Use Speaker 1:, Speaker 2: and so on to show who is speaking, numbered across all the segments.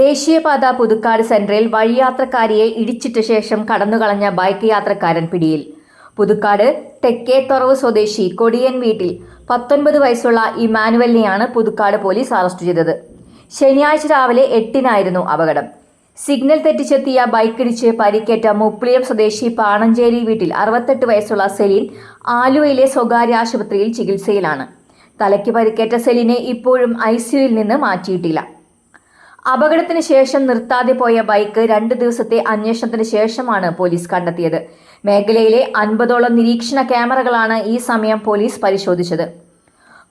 Speaker 1: ദേശീയപാത പുതുക്കാട് സെന്ററിൽ വഴിയാത്രക്കാരിയെ ഇടിച്ചിട്ട ശേഷം കടന്നുകളഞ്ഞ ബൈക്ക് യാത്രക്കാരൻ പിടിയിൽ. പുതുക്കാട് തെക്കേത്തൊറവ് സ്വദേശി കൊടിയൻ വീട്ടിൽ പത്തൊൻപത് വയസ്സുള്ള ഇമാനുവലിനെയാണ് പുതുക്കാട് പോലീസ് അറസ്റ്റ് ചെയ്തത്. ശനിയാഴ്ച രാവിലെ എട്ടിനായിരുന്നു അപകടം. സിഗ്നൽ തെറ്റിച്ചെത്തിയ ബൈക്കിടിച്ച് പരിക്കേറ്റ മുപ്പിളിയം സ്വദേശി പാണഞ്ചേരി വീട്ടിൽ അറുപത്തെട്ട് വയസ്സുള്ള സെലീൻ ആലുവയിലെ സ്വകാര്യ ആശുപത്രിയിൽ ചികിത്സയിലാണ്. തലയ്ക്ക് പരിക്കേറ്റ സെലിനെ ഇപ്പോഴും ഐ സിയുയിൽ നിന്ന് മാറ്റിയിട്ടില്ല. അപകടത്തിന് ശേഷം നിർത്താതെ പോയ ബൈക്ക് രണ്ട് ദിവസത്തെ അന്വേഷണത്തിന് ശേഷമാണ് പോലീസ് കണ്ടെത്തിയത്. മേഖലയിലെ അൻപതോളം നിരീക്ഷണ ക്യാമറകളാണ് ഈ സമയം പോലീസ് പരിശോധിച്ചത്.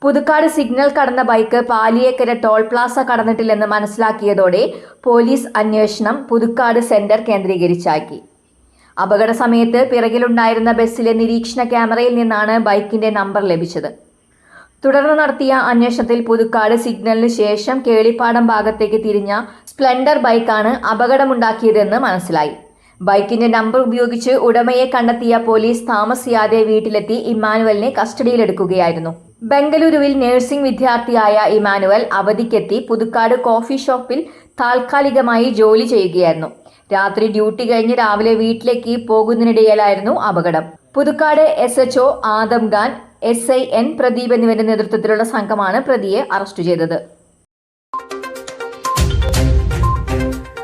Speaker 1: പുതുക്കാട് സിഗ്നൽ കടന്ന ബൈക്ക് പാലിയേക്കര ടോൾ പ്ലാസ കടന്നിട്ടില്ലെന്ന് മനസ്സിലാക്കിയതോടെ പോലീസ് അന്വേഷണം പുതുക്കാട് സെന്റർ കേന്ദ്രീകരിച്ചാക്കി. അപകട സമയത്ത് പിറകിലുണ്ടായിരുന്ന ബസ്സിലെ നിരീക്ഷണ ക്യാമറയിൽ നിന്നാണ് ബൈക്കിന്റെ നമ്പർ ലഭിച്ചത്. തുടർന്ന് നടത്തിയ അന്വേഷണത്തിൽ പുതുക്കാട് സിഗ്നലിന് ശേഷം കേളിപ്പാടം ഭാഗത്തേക്ക് തിരിഞ്ഞ സ്പ്ലെൻഡർ ബൈക്കാണ് അപകടമുണ്ടാക്കിയതെന്ന് മനസ്സിലായി. ബൈക്കിന്റെ നമ്പർ ഉപയോഗിച്ച് ഉടമയെ കണ്ടെത്തിയ പോലീസ് താമസിയാതെ വീട്ടിലെത്തി ഇമ്മാനുവലിനെ കസ്റ്റഡിയിലെടുക്കുകയായിരുന്നു. ബംഗളൂരുവിൽ നഴ്സിംഗ് വിദ്യാർത്ഥിയായ ഇമാനുവൽ അവധിക്കെത്തി പുതുക്കാട് കോഫി ഷോപ്പിൽ താൽക്കാലികമായി ജോലി ചെയ്യുകയായിരുന്നു. രാത്രി ഡ്യൂട്ടി കഴിഞ്ഞ് രാവിലെ വീട്ടിലേക്ക് പോകുന്നതിനിടയിലായിരുന്നു അപകടം. Puthukkad S H O Adam Khan S I N Pradeep എന്നിവരുടെ നേതൃത്വത്തിലുള്ള സംഘമാണ് പ്രതിയെ അറസ്റ്റ് ചെയ്തത്